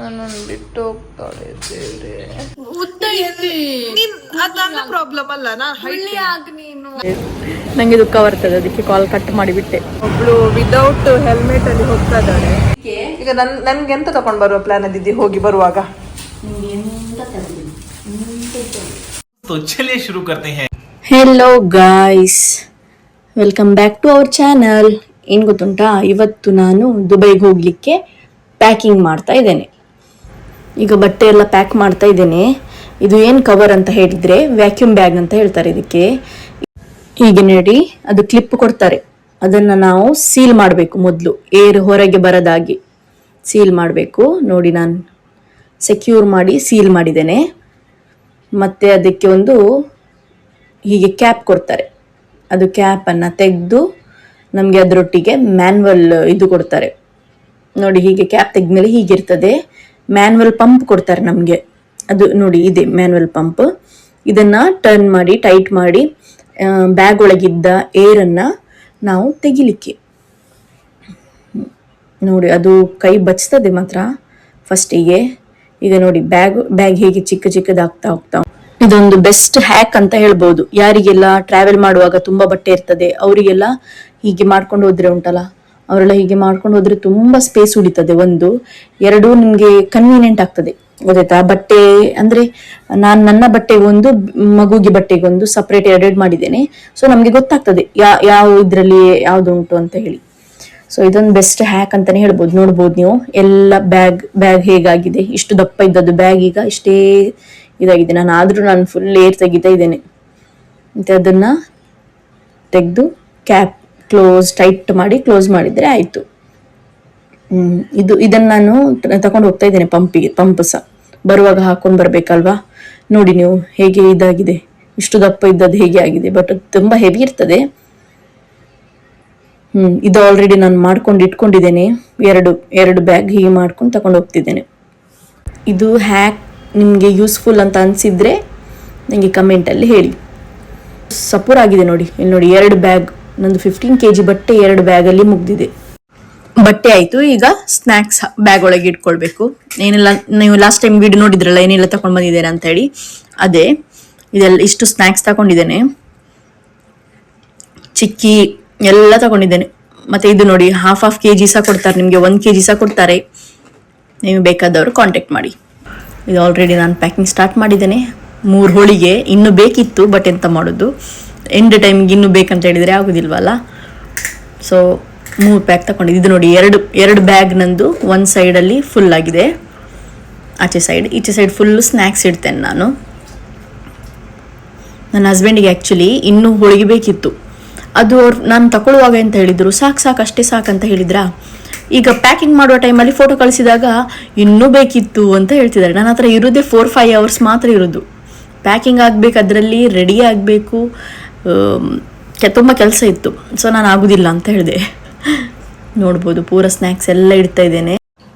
ನನ್ನನ್ನು ಬಿಟ್ಟು ಹೋಗ್ತಾಳೆ ದೇವ್ರೆ ಪ್ರಾಬ್ಲಮ್ ಅಲ್ಲ ನಾನು. ನಂಗೆ ದುಃಖ ಬರ್ತದೆ ಅದಕ್ಕೆ ಕಾಲ್ ಕಟ್ ಮಾಡಿಬಿಟ್ಟೆ. ಒಬ್ಳು ವಿದೌಟ್ ಹೆಲ್ಮೆಟ್ ಅಲ್ಲಿ ಹೋಗ್ತಾ ಇದ್ದಾಳೆ. ಈಗ ನನ್ ನನ್ಗೆ ಎಂತ ತಕೊಂಡ್ ಬರುವ ಪ್ಲಾನ್ ಅದಿದ್ದಿ ಹೋಗಿ ಬರುವಾಗ? ಶುರು hello guys welcome back to our channel ಏನು ಗೊತ್ತುಂಟಾ? ಇವತ್ತು ನಾನು ದುಬೈಗೆ ಹೋಗ್ಲಿಕ್ಕೆ ಪ್ಯಾಕಿಂಗ್ ಮಾಡ್ತಾ ಇದ್ದೇನೆ. ಈಗ ಬಟ್ಟೆ ಎಲ್ಲ ಪ್ಯಾಕ್ ಮಾಡ್ತಾ ಇದ್ದೇನೆ. ಇದು ಏನು ಕವರ್ ಅಂತ ಹೇಳಿದರೆ ವ್ಯಾಕ್ಯೂಮ್ ಬ್ಯಾಗ್ ಅಂತ ಹೇಳ್ತಾರೆ ಇದಕ್ಕೆ. ಹೀಗೆ ನೋಡಿ, ಅದು ಕ್ಲಿಪ್ ಕೊಡ್ತಾರೆ. ಅದನ್ನು ನಾವು ಸೀಲ್ ಮಾಡಬೇಕು ಮೊದಲು. ಏರ್ ಹೊರಗೆ ಬರದಾಗಿ ಸೀಲ್ ಮಾಡಬೇಕು. ನೋಡಿ ನಾನು ಸೆಕ್ಯೂರ್ ಮಾಡಿ ಸೀಲ್ ಮಾಡಿದ್ದೇನೆ. ಮತ್ತು ಅದಕ್ಕೆ ಒಂದು ಹೀಗೆ ಕ್ಯಾಪ್ ಕೊಡ್ತಾರೆ. ಅದು ಕ್ಯಾಪನ್ನು ತೆಗೆದು ನಮಗೆ ಅದರೊಟ್ಟಿಗೆ ಮ್ಯಾನ್ವಲ್ ಇದು ಕೊಡ್ತಾರೆ. ನೋಡಿ ಹೀಗೆ ಕ್ಯಾಪ್ ತೆಗೆದ್ಮೇಲೆ ಹೀಗಿರ್ತದೆ. ಮ್ಯಾನ್ವಲ್ ಪಂಪ್ ಕೊಡ್ತಾರೆ ನಮಗೆ. ಅದು ನೋಡಿ, ಇದೆ ಮ್ಯಾನ್ವಲ್ ಪಂಪ್ ಇದನ್ನು ಟರ್ನ್ ಮಾಡಿ ಟೈಟ್ ಮಾಡಿ ಬ್ಯಾಗ್ ಒಳಗಿದ್ದ ಏರನ್ನು ನಾವು ತೆಗಿಲಿಕ್ಕೆ. ನೋಡಿ, ಅದು ಕೈ ಬಚ್ತದೆ ಮಾತ್ರ ಫಸ್ಟಿಗೆ. ಈಗ ನೋಡಿ ಬ್ಯಾಗ್ ಬ್ಯಾಗ್ ಹೇಗೆ ಚಿಕ್ಕ ಚಿಕ್ಕದಾಗ್ತಾ ಹೋಗ್ತಾ ಇದೊಂದು ಬೆಸ್ಟ್ ಹ್ಯಾಕ್ ಅಂತ ಹೇಳ್ಬೋದು. ಯಾರಿಗೆಲ್ಲ ಟ್ರಾವೆಲ್ ಮಾಡುವಾಗ ತುಂಬಾ ಬಟ್ಟೆ ಇರ್ತದೆ, ಅವರಿಗೆಲ್ಲ ಹೀಗೆ ಮಾಡ್ಕೊಂಡು ಹೋದ್ರೆ ಉಂಟಲ್ಲ? ಅವರೆಲ್ಲ ಹೀಗೆ ಮಾಡ್ಕೊಂಡು ಹೋದ್ರೆ ತುಂಬಾ ಸ್ಪೇಸ್ ಉಳಿತದೆ ಒಂದು. ಎರಡು ನಿಮ್ಗೆ ಕನ್ವೀನಿಯಂಟ್ ಆಗ್ತದೆ. ಗೊತ್ತಾಯ್ತಾ? ಬಟ್ಟೆ ಅಂದ್ರೆ ನಾನು ನನ್ನ ಬಟ್ಟೆಗೊಂದು ಮಗುಗೆ ಬಟ್ಟೆಗೊಂದು ಸಪ್ರೇಟ್ ಎರಡೆರಡು ಮಾಡಿದ್ದೇನೆ. ಸೊ ನಮ್ಗೆ ಗೊತ್ತಾಗ್ತದೆ ಯಾ, ಯಾವ ಇದ್ರಲ್ಲಿ ಯಾವ್ದುಂಟು ಅಂತ ಹೇಳಿ. ಸೊ ಇದೊಂದು ಬೆಸ್ಟ್ ಹ್ಯಾಕ್ ಅಂತಾನೆ ಹೇಳ್ಬೋದು. ನೋಡ್ಬೋದು ನೀವು. ಎಲ್ಲ ಬ್ಯಾಗ್ ಬ್ಯಾಗ್ ಹೇಗಾಗಿದೆ? ಇಷ್ಟು ದಪ್ಪ ಇದ್ದದ್ದು ಬ್ಯಾಗ್ ಈಗ ಇಷ್ಟೇ ಇದಾಗಿದೆ. ನಾನು ಆದ್ರೂ ನಾನು ಫುಲ್ ಏರ್ ತೆಗಿತಾ ಇದ್ದೇನೆ. ಮತ್ತೆ ಅದನ್ನ ತೆಗೆದು ಕ್ಯಾಪ್ ಕ್ಲೋಸ್ ಟೈಟ್ ಮಾಡಿ ಕ್ಲೋಸ್ ಮಾಡಿದ್ರೆ ಆಯ್ತು. ಇದು, ಇದನ್ನ ನಾನು ತಗೊಂಡು ಹೋಗ್ತಾ ಇದ್ದೇನೆ ಪಂಪಿಗೆ, ಪಂಪ್ ಸಹ ಬರುವಾಗ ಹಾಕೊಂಡು ಬರಬೇಕಲ್ವಾ? ನೋಡಿ ನೀವು ಹೇಗೆ ಇದಾಗಿದೆ. ಇಷ್ಟು ದಪ್ಪ ಇದ್ದದ್ದು ಹೇಗೆ ಆಗಿದೆ? ಬಟ್ ತುಂಬಾ ಹೆವಿ ಇರ್ತದೆ. ಹ್ಮ್, ಇದು ಆಲ್ರೆಡಿ ನಾನು ಮಾಡ್ಕೊಂಡು ಇಟ್ಕೊಂಡಿದ್ದೇನೆ. ಎರಡು ಎರಡು ಬ್ಯಾಗ್ ಹೀಗೆ ಮಾಡ್ಕೊಂಡು ತಗೊಂಡು ಹೋಗ್ತಿದ್ದೇನೆ. ಇದು ಹ್ಯಾಕ್ ನಿಮಗೆ ಯೂಸ್ಫುಲ್ ಅಂತ ಅನಿಸಿದರೆ ನನಗೆ ಕಮೆಂಟಲ್ಲಿ ಹೇಳಿ. ಸಪೂರ್ ಆಗಿದೆ ನೋಡಿ. ಇಲ್ಲಿ ನೋಡಿ, ಎರಡು ಬ್ಯಾಗ್ ನಂದು ಫಿಫ್ಟೀನ್ ಕೆ ಜಿ ಬಟ್ಟೆ ಎರಡು ಬ್ಯಾಗಲ್ಲಿ ಮುಗ್ದಿದೆ. ಬಟ್ಟೆ ಆಯಿತು, ಈಗ ಸ್ನ್ಯಾಕ್ಸ್ ಬ್ಯಾಗ್ ಒಳಗೆ ಇಟ್ಕೊಳ್ಬೇಕು. ಏನೆಲ್ಲ, ನೀವು ಲಾಸ್ಟ್ ಟೈಮ್ ವಿಡಿಯೋ ನೋಡಿದ್ರಲ್ಲ, ಏನೆಲ್ಲ ತಗೊಂಡು ಬಂದಿದ್ದೇನೆ ಅಂತ ಹೇಳಿ ಅದೇ, ಇದೆಲ್ಲ ಇಷ್ಟು ಸ್ನ್ಯಾಕ್ಸ್ ತಗೊಂಡಿದ್ದೇನೆ. ಚಿಕ್ಕಿ ಎಲ್ಲ ತಗೊಂಡಿದ್ದೇನೆ. ಮತ್ತೆ ಇದು ನೋಡಿ ಹಾಫ್ ಹಾಫ್ ಕೆ ಜಿ ಸಹ ಕೊಡ್ತಾರೆ, ನಿಮಗೆ ಒಂದು ಕೆ ಜಿ ಸಹ ಕೊಡ್ತಾರೆ. ನೀವು ಬೇಕಾದವರು ಕಾಂಟ್ಯಾಕ್ಟ್ ಮಾಡಿ. ಇದು ಆಲ್ರೆಡಿ ನಾನು ಪ್ಯಾಕಿಂಗ್ ಸ್ಟಾರ್ಟ್ ಮಾಡಿದ್ದೇನೆ. ಮೂರು ಹೋಳಿಗೆ, ಇನ್ನೂ ಬೇಕಿತ್ತು ಬಟ್ ಎಂತ ಮಾಡೋದು? ಎಂಡ್ ಟೈಮಿಗೆ ಇನ್ನೂ ಬೇಕಂತ ಹೇಳಿದರೆ ಆಗೋದಿಲ್ವಲ್ಲ? ಸೊ ಮೂರು ಪ್ಯಾಕ್ ತಗೊಂಡಿದ್ದು ಇದು ನೋಡಿ, ಎರಡು ಎರಡು ಬ್ಯಾಗ್ ನಂದು ಒಂದು ಸೈಡಲ್ಲಿ ಫುಲ್ ಆಗಿದೆ. ಆಚೆ ಸೈಡ್ ಈಚೆ ಸೈಡ್ ಫುಲ್ ಸ್ನ್ಯಾಕ್ಸ್ ಇಡ್ತೇನೆ ನಾನು. ನನ್ನ ಹಸ್ಬೆಂಡಿಗೆ ಆ್ಯಕ್ಚುಲಿ ಇನ್ನೂ ಹೋಳಿಗೆ ಬೇಕಿತ್ತು. ಅದು ಅವ್ರು ನಾನು ತಗೊಳ್ಳುವಾಗ ಅಂತ ಹೇಳಿದರು? ಸಾಕು ಸಾಕು, ಅಷ್ಟೇ ಸಾಕು ಅಂತ ಹೇಳಿದ್ರಾ? ಈಗ ಪ್ಯಾಕಿಂಗ್ ಮಾಡುವ ಟೈಮಲ್ಲಿ ಫೋಟೋ ಕಳಿಸಿದಾಗ ಇನ್ನೂ ಬೇಕಿತ್ತು ಅಂತ ಹೇಳ್ತಿದ್ದಾರೆ. ನನ್ನ ಹತ್ರ ಇರೋದೇ ಫೋರ್ ಫೈವ್ ಅವರ್ಸ್ ಮಾತ್ರ ಇರೋದು. ಪ್ಯಾಕಿಂಗ್ ಆಗಬೇಕು, ಅದರಲ್ಲಿ ರೆಡಿ ಆಗಬೇಕು. ತುಂಬ ಕೆಲಸ ಇತ್ತು. ಸೊ ನಾನು ಆಗೋದಿಲ್ಲ ಅಂತ ಹೇಳಿದೆ. ನೋಡ್ಬೋದು, ಪೂರ ಸ್ನ್ಯಾಕ್ಸ್ ಎಲ್ಲ ಇಡ್ತಾ ಇದ್ದೇನೆ.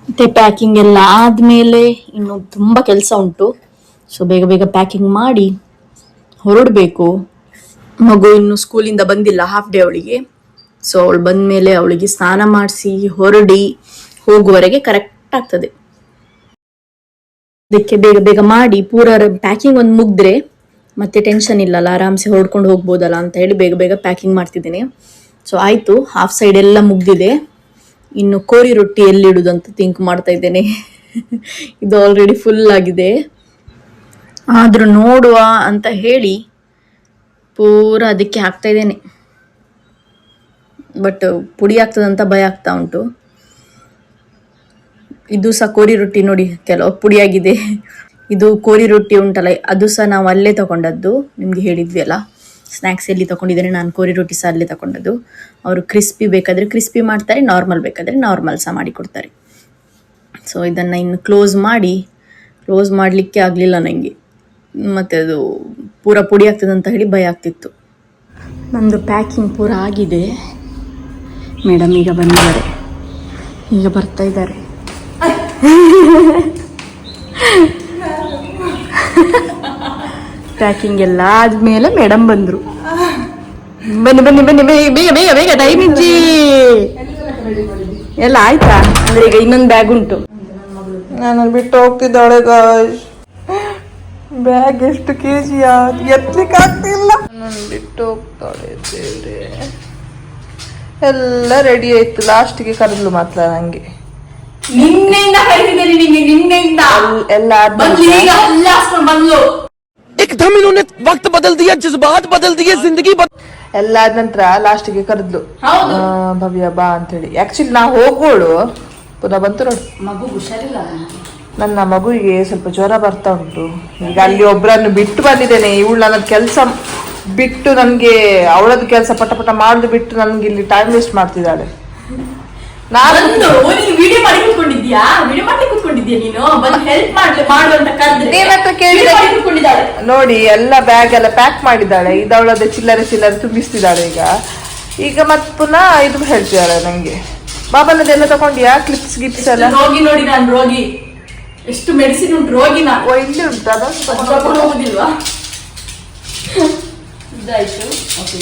ಮತ್ತೆ ಪ್ಯಾಕಿಂಗ್ ಎಲ್ಲ ಆದಮೇಲೆ ಇನ್ನು ತುಂಬ ಕೆಲಸ ಉಂಟು. ಸೊ ಬೇಗ ಬೇಗ ಪ್ಯಾಕಿಂಗ್ ಮಾಡಿ ಹೊರಡಬೇಕು. ಮಗು ಇನ್ನು ಸ್ಕೂಲಿಂದ ಬಂದಿಲ್ಲ ಹಾಫ್ ಡೇ ಅವಳಿಗೆ. ಸೊ ಅವಳು ಬಂದಮೇಲೆ ಅವಳಿಗೆ ಸ್ನಾನ ಮಾಡಿಸಿ ಹೊರಡಿ ಹೋಗುವವರೆಗೆ ಕರೆಕ್ಟ್ ಆಗ್ತದೆ. ಅದಕ್ಕೆ ಬೇಗ ಬೇಗ ಮಾಡಿ, ಪೂರ ಪ್ಯಾಕಿಂಗ್ ಒಂದು ಮುಗ್ದ್ರೆ ಮತ್ತೆ ಟೆನ್ಷನ್ ಇಲ್ಲಲ್ಲ, ಆರಾಮ್ಸೆ ಹೊಡ್ಕೊಂಡು ಹೋಗ್ಬೋದಲ್ಲ ಅಂತ ಹೇಳಿ ಬೇಗ ಬೇಗ ಪ್ಯಾಕಿಂಗ್ ಮಾಡ್ತಿದ್ದೀನಿ. ಸೊ ಆಯಿತು ಹಾಫ್ ಸೈಡ್ ಎಲ್ಲ ಮುಗ್ದಿದೆ. ಇನ್ನು ಕೋರಿ ರೊಟ್ಟಿ ಎಲ್ಲಿಡುದು ಅಂತ ಥಿಂಕ್ ಮಾಡ್ತಾ ಇದ್ದೇನೆ. ಇದು ಆಲ್ರೆಡಿ ಫುಲ್ ಆಗಿದೆ. ಆದರೂ ನೋಡುವ ಅಂತ ಹೇಳಿ ಪೂರ ಅದಕ್ಕೆ ಹಾಕ್ತಾ ಇದ್ದೇನೆ. ಬಟ್ ಪುಡಿ ಆಗ್ತದಂತ ಭಯ ಆಗ್ತಾ ಉಂಟು. ಇದು ಸಹ ಕೋರಿ ರೊಟ್ಟಿ ನೋಡಿ, ಕೆಲವು ಪುಡಿಯಾಗಿದೆ ಇದು ಕೋರಿ ರೊಟ್ಟಿ ಉಂಟಲ್ಲ, ಅದು ಸಹ ನಾವು ಅಲ್ಲೇ ತಗೊಂಡದ್ದು, ನಿಮಗೆ ಹೇಳಿದ್ವಿ ಅಲ್ಲ. ಸ್ನ್ಯಾಕ್ಸ್ ಎಲ್ಲಿ ತಗೊಂಡಿದ್ದೇನೆ ನಾನು ಕೋರಿ ರೊಟ್ಟಿ ಸಹ ಅಲ್ಲೇ ತಗೊಂಡದ್ದು. ಅವರು ಕ್ರಿಸ್ಪಿ ಬೇಕಾದರೆ ಕ್ರಿಸ್ಪಿ ಮಾಡ್ತಾರೆ ನಾರ್ಮಲ್ ಬೇಕಾದರೆ ನಾರ್ಮಲ್ ಸಹ ಮಾಡಿ ಕೊಡ್ತಾರೆ. ಸೊ ಇದನ್ನು ಇನ್ನು ಕ್ಲೋಸ್ ಮಾಡಿ ಕ್ಲೋಸ್ ಮಾಡಲಿಕ್ಕೆ ಆಗಲಿಲ್ಲ ನನಗೆ ಮತ್ತು ಅದು ಪೂರ ಪುಡಿ ಆಗ್ತದೆ ಅಂತ ಹೇಳಿ ಭಯ ಆಗ್ತಿತ್ತು. ನಂದು ಪ್ಯಾಕಿಂಗ್ ಪೂರ ಆಗಿದೆ. ಮೇಡಮ್ ಈಗ ಬಂದಿದ್ದಾರೆ. ಈಗ ಬರ್ತಾ ಇದ್ದಾರೆ. ಪ್ಯಾಕಿಂಗ್ ಎಲ್ಲ ಆದ್ಮೇಲೆ ಮೇಡಮ್ ಬಂದರು. ಬನ್ನಿ ಬನ್ನಿ ಬನ್ನಿ ಬೇಗ ಬೇಗ ಬೇಗ ಬೇಗ ಟೈಮ್ ಇಜ್ಜಿ ಎಲ್ಲ ಆಯ್ತಾ? ಅಂದ್ರೆ ಈಗ ಇನ್ನೊಂದು ಬ್ಯಾಗ್ ಉಂಟು. ನಾನು ಬಿಟ್ಟು ಹೋಗ್ತಿದ್ದಾಳೆ ಗಾಯ್ಸ್ ಬ್ಯಾಗ್ ಎಷ್ಟು ಕೆ ಜಿ ಎತ್ತಲಿಕ್ಕೆ ಆಗ್ತಿಲ್ಲ. ನಾನು ಬಿಟ್ಟು ಹೋಗ್ತಾಳೆ ದೇವ್ರೆ ಎಲ್ಲ ರೆಡಿ ಆಯ್ತು. ಲಾಸ್ಟ್ಗೆ ಕರೆದ್ಲು ಮಾತ್ರ ನಂಗೆ. ನಿನ್ನೆಯಿಂದ ಕರಿತಿದ್ದೇನೆ ನಿಂಗೆ ನಿನ್ನೆಯಿಂದ. ಎಲ್- ಎಲ್ಲ ಬಂದ್ಲು. एकदम इन्होंने वक्त बदल दिया जज्बात बदल दिए जिंदगी बदल ಎಲ್ಲ ಆದ ನಂತರ ಲಾಸ್ಟಿಗೆ ಕರೆದ್ಲು ಹೌದು. ಆ, ಭವ್ಯ ಬಾ ಅಂತೇಳಿ ಆಕ್ಚುಲಿ ನಾ ಹೋಗೋಳು ಪುನಃ ಬಂತು ನೋಡು ಮಗು ಹುಷಾರಿಲ್ಲ ನನ್ನ ಮಗುವಿಗೆ ಸ್ವಲ್ಪ ಜ್ವರ ಬರ್ತಾ ಉಂಟು ಈಗ ಅಲ್ಲಿ ಒಬ್ಬರನ್ನು ಬಿಟ್ಟು ಬಂದಿದ್ದೇನೆ ಇವಳು ನನ್ನ ಕೆಲಸ ಬಿಟ್ಟು ನನಗೆ ಅವಳದ್ದು ಕೆಲಸ ಪಟ ಪಟ ಮಾಡುದು ಬಿಟ್ಟು ನನ್ಗೆ ಇಲ್ಲಿ ಟೈಮ್ ವೇಸ್ಟ್ ಮಾಡ್ತಿದ್ದಾಳೆ ನಾನು ಬಂದು ನೀನು ವಿಡಿಯೋ ಮಾಡಿ ಕೂತ್ಕೊಂಡಿದ್ಯಾ ವಿಡಿಯೋ ಮಾಡಿ ನೀನು? ಬಂದು ಹೆಲ್ಪ್ ಮಾಡ್ಲಿ ಮಾಡು ಅಂತ ಕರೆದ್ರೆ ನೀನ್ ಹತ್ರ ಕೇಳಿದೆ. ಕೂತ್ಕೊಂಡಿದ್ದಾಳೆ. ನೋಡಿ ಎಲ್ಲ ಬ್ಯಾಗ್ ಎಲ್ಲ ಪ್ಯಾಕ್ ಮಾಡಿದ್ದಾಳೆ. ಇದವಳದ ಚಿಲ್ಲರೆ ಚಿಲ್ಲರೆ ತುಂಬಿಸ್ತಿದ್ದಾಳೆ ಈಗ. ಈಗ ಮತ್ ಪುನಃ ಇದು ಹೇಳ್ತಿದ್ದಾಳೆ ನಂಗೆ. ಬಾಬನದೆಲ್ಲ ತಗೊಂಡಿಯಾ? ಕ್ಲಿಪ್ಸ್ ಗಿಪ್ಸ್ ಎಲ್ಲ? ರೋಗಿ ನೋಡಿ ನಾನು ರೋಗಿ. ಎಷ್ಟು ಮೆಡಿಸಿನ್ ಉಂಟು ರೋಗಿ ನಾನು ಓ ಇಲ್ಲಿ ಉಂಟು? ಹೋಗುದಿಲ್ವಾ? ಇದಾಯ್ತು. ಓಕೆ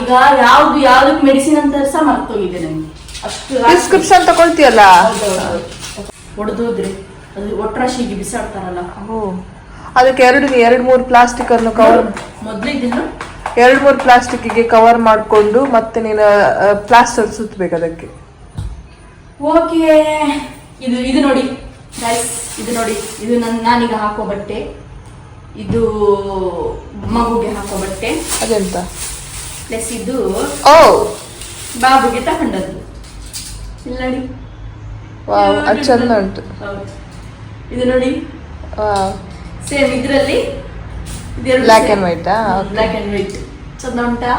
ಈಗ ಯಾವ್ದು ಯಾವ್ದಕ್ಕೆ ಮೆಡಿಸಿನ್ ಅಂತ ಸಹ ಮರ್ತೋಗಿದೆ ನಂಗೆ. ಅಷ್ಟು ಪ್ರಿಸ್ಕ್ರಿಪ್ಷನ್ ತಗೊಳ್ತೀಯಲ್ಲ? ಹೊಡೆದೋದ್ರಿ ಅದು ಒಟ್ರಾಶಿಗೆ ಬಿಸಾಡ್ತಾರಲ್ಲ ಅದಕ್ಕೆ ಎರಡು ಎರಡು ಮೂರು ಪ್ಲಾಸ್ಟಿಕ್ ಅನ್ನು ಕವರ್ ಮೊದ್ಲು ಇದನ್ನು ಎರಡು ಮೂರು ಪ್ಲಾಸ್ಟಿಕ್ಗೆ ಕವರ್ ಮಾಡಿಕೊಂಡು ಮತ್ತೆ ನೀನು ಪ್ಲಾಸ್ಟರ್ ಸುತ್ತಬೇಕು ಅದಕ್ಕೆ. ಓಕೆ. ಇದು ಇದು ನೋಡಿ. ಗೈಸ್ ಇದು ನೋಡಿ. ಇದು ನನ್ನ ನಾನೀಗ ಹಾಕೋ ಬಟ್ಟೆ. ಇದು ಮಗುಗೆ ಹಾಕೋ ಬಟ್ಟೆ. ಅದೆಂತ? ಪ್ಲಸ್ ಇದು ಓ. ಬಾಬುಗೆ ತಕೊಂಡದ್ದು ಇಲ್ಲಿ ನೋಡಿ ವಾವ್ ಅದು ಚಂದ ಉಂಟು ಹೌದು. ಇದು ನೋಡಿ ವಾವ್ ಸೇಮ್ ಇದರಲ್ಲಿ black and ವೈಟಾ black and white ಚಂದ ಉಂಟಾ